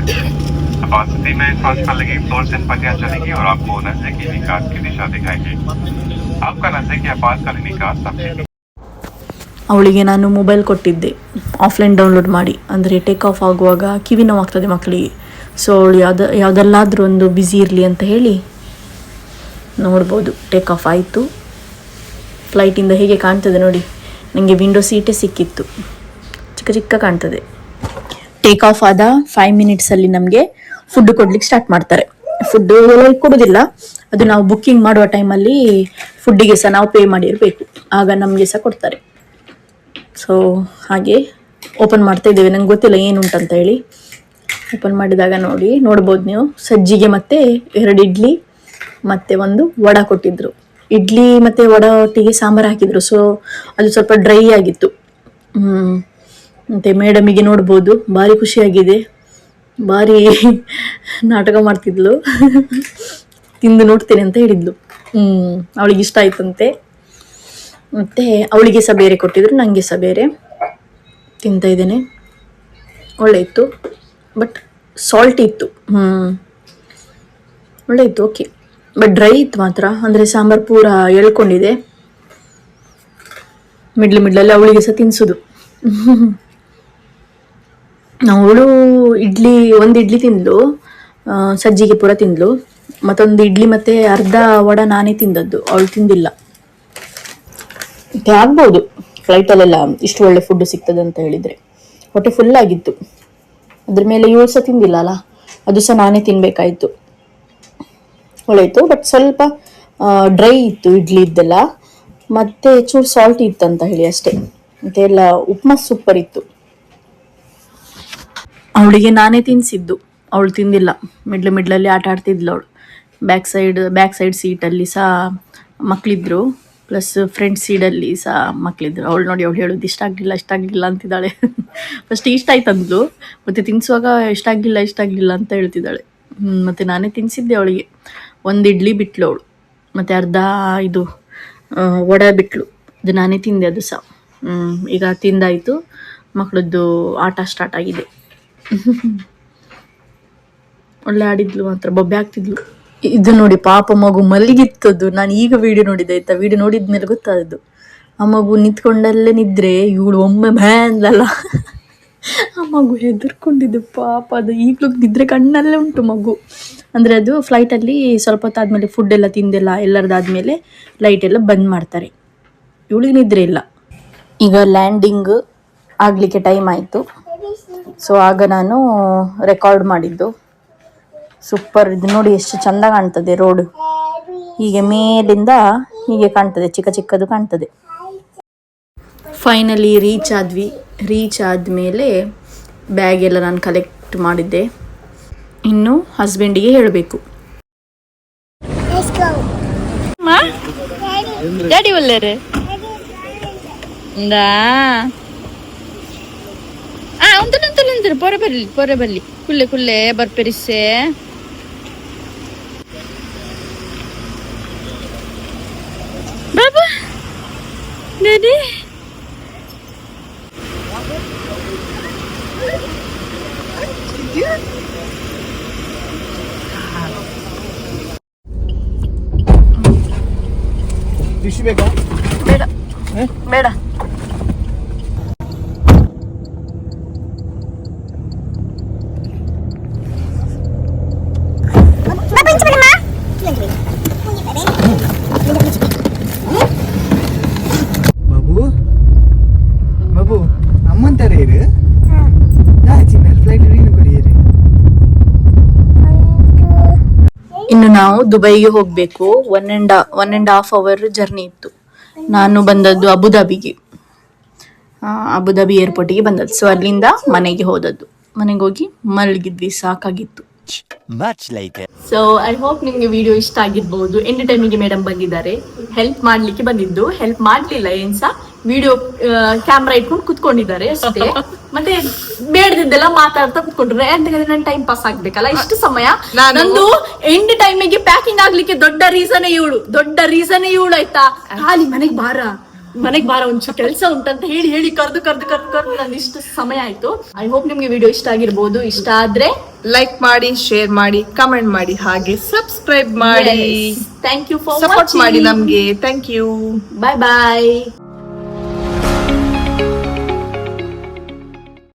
आपात स्थिति में सांस पर लगी फ्लोर से पतियां चलेगी और आपको नजदीकी निकास की दिशा दिखाएगी आपका नजदीकी आपातकालीन निकास सबसे ಅವಳಿಗೆ ನಾನು ಮೊಬೈಲ್ ಕೊಟ್ಟಿದ್ದೆ ಆಫ್ಲೈನ್ ಡೌನ್ಲೋಡ್ ಮಾಡಿ ಅಂದರೆ ಟೇಕ್ ಆಫ್ ಆಗುವಾಗ ಕಿವಿ ನೋವಾಗ್ತದೆ ಮಕ್ಕಳಿಗೆ ಸೊ ಅವಳು ಯಾವ್ದು ಯಾವುದಲ್ಲಾದರೂ ಒಂದು ಬ್ಯುಸಿ ಇರಲಿ ಅಂತ ಹೇಳಿ ನೋಡ್ಬೋದು ಟೇಕ್ ಆಫ್ ಆಯಿತು ಫ್ಲೈಟಿಂದ ಹೇಗೆ ಕಾಣ್ತದೆ ನೋಡಿ ನನಗೆ ವಿಂಡೋ ಸೀಟೇ ಸಿಕ್ಕಿತ್ತು ಚಿಕ್ಕ ಚಿಕ್ಕ ಕಾಣ್ತದೆ ಟೇಕ್ ಆಫ್ ಆದ ಫೈವ್ ಮಿನಿಟ್ಸಲ್ಲಿ ನಮಗೆ ಫುಡ್ ಕೊಡ್ಲಿಕ್ಕೆ ಸ್ಟಾರ್ಟ್ ಮಾಡ್ತಾರೆ. ಫುಡ್ ಕೊಡೋದಿಲ್ಲ. ಅದು ನಾವು ಬುಕ್ಕಿಂಗ್ ಮಾಡುವ ಟೈಮಲ್ಲಿ ಫುಡ್ಡಿಗೆ ಸಹ ನಾವು ಪೇ ಮಾಡಿರ್ಬೇಕು. ಆಗ ನಮಗೆ ಸಹ ಕೊಡ್ತಾರೆ. ಸೊ ಹಾಗೆ ಓಪನ್ ಮಾಡ್ತಾ ಇದ್ದೇವೆ. ನಂಗೆ ಗೊತ್ತಿಲ್ಲ ಏನುಂಟಂತ ಹೇಳಿ. ಓಪನ್ ಮಾಡಿದಾಗ ನೋಡಿ, ನೋಡ್ಬೋದು ನೀವು. ಸಜ್ಜಿಗೆ ಮತ್ತೆ ಎರಡು ಇಡ್ಲಿ, ಮತ್ತು ಒಂದು ವಡ ಕೊಟ್ಟಿದ್ರು. ಇಡ್ಲಿ ಮತ್ತು ವಡ ಒಟ್ಟಿಗೆ ಸಾಂಬಾರು ಹಾಕಿದ್ರು. ಸೊ ಅದು ಸ್ವಲ್ಪ ಡ್ರೈ ಆಗಿತ್ತು. ಮತ್ತು ಮೇಡಮಿಗೆ ನೋಡ್ಬೋದು. ಭಾರಿ ಖುಷಿಯಾಗಿದೆ. ಭಾರಿ ನಾಟಕ ಮಾಡ್ತಿದ್ಲು. ತಿಂದು ನೋಡ್ತೇನೆ ಅಂತ ಹೇಳಿದ್ಲು. ಹ್ಞೂ ಅವಳಿಗೆ ಇಷ್ಟ ಆಯ್ತಂತೆ. ಮತ್ತು ಅವಳಿಗೆ ಸಹ ಬೇರೆ ಕೊಟ್ಟಿದ್ರು ನನಗೆ ಸಹ ಬೇರೆ ತಿಂತ ಇದ್ದೇನೆ. ಒಳ್ಳೆ ಇತ್ತು ಬಟ್ ಸಾಲ್ಟ್ ಇತ್ತು. ಹ್ಞೂ ಒಳ್ಳೆ ಇತ್ತು ಓಕೆ ಬಟ್ ಡ್ರೈ ಇತ್ತು ಮಾತ್ರ. ಅಂದರೆ ಸಾಂಬಾರು ಪೂರ ಎಳ್ಕೊಂಡಿದೆ. ಮಿಡ್ಲ್ ಮಿಡ್ಲಲ್ಲಿ ಅವಳಿಗೆ ಸಹ ತಿನ್ಸೋದು. ಅವಳು ಇಡ್ಲಿ, ಒಂದು ಇಡ್ಲಿ ತಿಂದ್ಲು. ಸಜ್ಜಿಗೆ ಪೂರ ತಿಂದ್ಲು. ಮತ್ತೊಂದು ಇಡ್ಲಿ ಮತ್ತೆ ಅರ್ಧ ವಡ ನಾನೇ ತಿಂದದ್ದು. ಅವಳು ತಿಂದಿಲ್ಲ. ಆಗ್ಬೋದು. ಫ್ಲೈಟಲ್ಲೆಲ್ಲ ಇಷ್ಟು ಒಳ್ಳೆ ಫುಡ್ ಸಿಗ್ತದೆ ಅಂತ ಹೇಳಿದ್ರೆ. ಹೊಟ್ಟೆ ಫುಲ್ ಆಗಿತ್ತು. ಅದ್ರ ಮೇಲೆ ಇವಳು ಸಹ ತಿಂದಿಲ್ಲ ಅಲ್ಲ? ಅದು ಸಹ ನಾನೇ ತಿನ್ಬೇಕಾಯ್ತು. ಒಳ್ಳೆಯಿತು. ಬಟ್ ಸ್ವಲ್ಪ ಡ್ರೈ ಇತ್ತು ಇಡ್ಲಿ ಇದ್ದೆಲ್ಲ. ಮತ್ತೆ ಚೂರು ಸಾಲ್ಟ್ ಇತ್ತು ಅಂತ ಹೇಳಿ ಅಷ್ಟೇ. ಮತ್ತೆ ಎಲ್ಲ ಉಪ್ಮಾ ಸೂಪರ್ ಇತ್ತು. ಅವಳಿಗೆ ನಾನೇ ತಿನ್ಸಿದ್ದು. ಅವಳು ತಿಂದಿಲ್ಲ. ಮಿಡ್ಲ್ ಮಿಡ್ಲಲ್ಲಿ ಆಟ ಆಡ್ತಿದ್ಲು ಅವಳು. ಬ್ಯಾಕ್ ಸೈಡ್ ಬ್ಯಾಕ್ ಸೈಡ್ ಸೀಟಲ್ಲಿ ಸಹ ಮಕ್ಕಳಿದ್ರು ಪ್ಲಸ್ ಫ್ರಂಟ್ ಸೀಡಲ್ಲಿ ಸಹ ಮಕ್ಕಳಿದ್ರು ಅವಳು ನೋಡಿ, ಅವಳು ಹೇಳೋದು, ಇಷ್ಟ ಆಗಲಿಲ್ಲ ಇಷ್ಟ ಆಗಲಿಲ್ಲ ಅಂತಿದ್ದಾಳೆ. ಫಸ್ಟ್ ಇಷ್ಟ ಆಯ್ತು ಅಂದ್ಲು ಮತ್ತು ತಿನ್ನಿಸುವಾಗ ಇಷ್ಟ ಆಗಲಿಲ್ಲ ಇಷ್ಟ ಆಗಲಿಲ್ಲ ಅಂತ ಹೇಳ್ತಿದ್ದಾಳೆ. ಮತ್ತು ನಾನೇ ತಿನ್ನಿಸಿದ್ದೆ ಅವಳಿಗೆ. ಒಂದು ಇಡ್ಲಿ ಬಿಟ್ಲು ಅವಳು. ಮತ್ತು ಅರ್ಧ ಇದು ವಡ ಬಿಟ್ಲು. ಅದು ನಾನೇ ತಿಂದೆ ಅದು ಸಹ ಈಗ ತಿಂದಾಯಿತು. ಮಕ್ಕಳದ್ದು ಆಟ ಸ್ಟಾರ್ಟ್ ಆಗಿದೆ. ಒಳ್ಳೆ ಆಡಿದ್ಲು ಮಾತ್ರ, ಬೊಬ್ಬೆ ಆಗ್ತಿದ್ಲು ಇದು ನೋಡಿ ಪಾಪ ಮಗು ಮಲಗಿತ್ತದು. ನಾನು ಈಗ ವಿಡಿಯೋ ನೋಡಿದ್ದೆ ಆಯ್ತಾ? ವಿಡಿಯೋ ನೋಡಿದ್ಮೇಲೆ ಗೊತ್ತಾದದ್ದು. ಆ ಮಗು ನಿಂತ್ಕೊಂಡಲ್ಲೇ ನಿದ್ರೆ, ಇವಳು ಒಮ್ಮೆ ಭಯ ಅಂದಲ್ಲ ಆ ಮಗು ಹೆದರ್ಕೊಂಡಿದ್ದು ಪಾಪ, ಅದು ಈಗಲೂ ನಿದ್ರೆ ಕಣ್ಣಲ್ಲೇ ಉಂಟು ಮಗು. ಅಂದರೆ ಅದು ಫ್ಲೈಟಲ್ಲಿ ಸ್ವಲ್ಪ ಹೊತ್ತಾದ್ಮೇಲೆ ಫುಡ್ ಎಲ್ಲ ತಿಂದೆಲ್ಲ, ಎಲ್ಲರದಾದ್ಮೇಲೆ ಲೈಟ್ ಎಲ್ಲ ಬಂದ್ ಮಾಡ್ತಾರೆ. ಇವಳಿಗೆ ನಿದ್ರೆ ಇಲ್ಲ. ಈಗ ಲ್ಯಾಂಡಿಂಗ್ ಆಗಲಿಕ್ಕೆ ಟೈಮ್ ಆಯಿತು. ಸೊ ಆಗ ನಾನು ರೆಕಾರ್ಡ್ ಮಾಡಿದ್ದು. ಸೂಪರ್ ಇದು ನೋಡಿ ಎಷ್ಟು ಚಂದ ಕಾಣ್ತದೆ ರೋಡ್ ಹೀಗೆ ಮೇಲಿಂದ ಹೀಗೆ ಕಾಣ್ತದೆ. ಚಿಕ್ಕ ಚಿಕ್ಕದು ಕಾಣ್ತದೆ. ಫೈನಲಿ ರೀಚ್ ಆದ್ವಿ. ರೀಚ್ ಆದಮೇಲೆ ಬ್ಯಾಗ್ ಎಲ್ಲ ನಾನು ಕಲೆಕ್ಟ್ ಮಾಡಿದ್ದೆ. ಇನ್ನು ಹಸ್ಬೆಂಡಿಗೆ ಹೇಳಬೇಕು. ಡ್ಯಾಡಿ ಒಳ್ಳೆರೆ ಆ ಉಂಟು ಉಂಟು ಉಂಟು ಪೊರೆ ಬರ್ಲಿ ಪೊರೆ ಬರ್ಲಿ ಕುಲ್ಲೆ ಕುಲ್ಲೆ ಬರ್ಪೆರಿಸೆ ಬಾಬಾ ಡ್ಯಾಡಿ ಬೇಡ ಬೇಡ ನಾವು ದುಬೈಗೆ ಹೋಗಬೇಕು. One and one and half hour journey ಇತ್ತು. ನಾನು ಬಂದದ್ದು ಅಬುದಾಬಿಗೆ. ಅಬುದಾಬಿ ಏರ್ಪೋರ್ಟಿಗೆ ಬಂದದ್ದು. ಸೊ ಅಲ್ಲಿಂದ ಮನೆಗೆ ಹೋದದ್ದು. ಮನೆಗೆ ಹೋಗಿ ಮಲಗಿದ್ವಿ. ಸಾಕಾಗಿತ್ತು. Much later. So I hope ನಿಮಗೆ ವಿಡಿಯೋ ಇಷ್ಟ ಆಗಿರ್ಬೋದು. ಎಂಡ್ ಟೈಮಿಗೆ ಮೇಡಮ್ ಬಂದಿದ್ದಾರೆ. ಹೆಲ್ಪ್ ಮಾಡ್ಲಿಕ್ಕೆ ಬಂದಿದ್ದು. ಹೆಲ್ಪ್ ಮಾಡ್ಲಿಲ್ಲ ಏನ್ಸ ವಿಡಿಯೋ ಕ್ಯಾಮ್ರಾ ಇಟ್ಕೊಂಡು ಕುತ್ಕೊಂಡಿದ್ದಾರೆ ಅಷ್ಟೇ. ಮತ್ತೆ ಬೇಡದಿದ್ದೆಲ್ಲ ಮಾತಾಡ್ತಾ ಕುತ್ಕೊಂಡ್ರೆ. ಅಂತಂದ್ರೆ ನನ್ನ ಟೈಮ್ ಪಾಸ್ ಆಗ್ಬೇಕಲ್ಲ? ಇಷ್ಟು ಸಮಯ. ನಂದು ಎಂಡ್ ಟೈಮಿಗೆ ಪ್ಯಾಕಿಂಗ್ ಆಗ್ಲಿಕ್ಕೆ ದೊಡ್ಡ ರೀಸನ್ ಇವಳು ದೊಡ್ಡ ರೀಸನ್ ಇವಳು ಆಯ್ತಾ? ಖಾಲಿ ಮನೆಗೆ ಬಾರ. ಮನೆಗ್ ಬಾರ ಒಂಚೂರು ಕೆಲಸ ಉಂಟಂತ ಹೇಳಿ ಹೇಳಿ ಕರ್ದು ಕರ್ದು ಕರ್ದು ಕರ್ದು ನನ್ ಇಷ್ಟು ಸಮಯ ಆಯ್ತು. ಐ ಹೋಪ್ ನಿಮ್ಗೆ ವಿಡಿಯೋ ಇಷ್ಟ ಆಗಿರ್ಬೋದು. ಇಷ್ಟ ಆದ್ರೆ ಲೈಕ್ ಮಾಡಿ ಶೇರ್ ಮಾಡಿ ಕಮೆಂಟ್ ಮಾಡಿ ಹಾಗೆ ಸಬ್ಸ್ಕ್ರೈಬ್ ಮಾಡಿ. ಥ್ಯಾಂಕ್ ಯು ಫಾರ್ ಸಪೋರ್ಟ್ ಮಾಡಿ ನಮ್ಗೆ. Thank you bye bye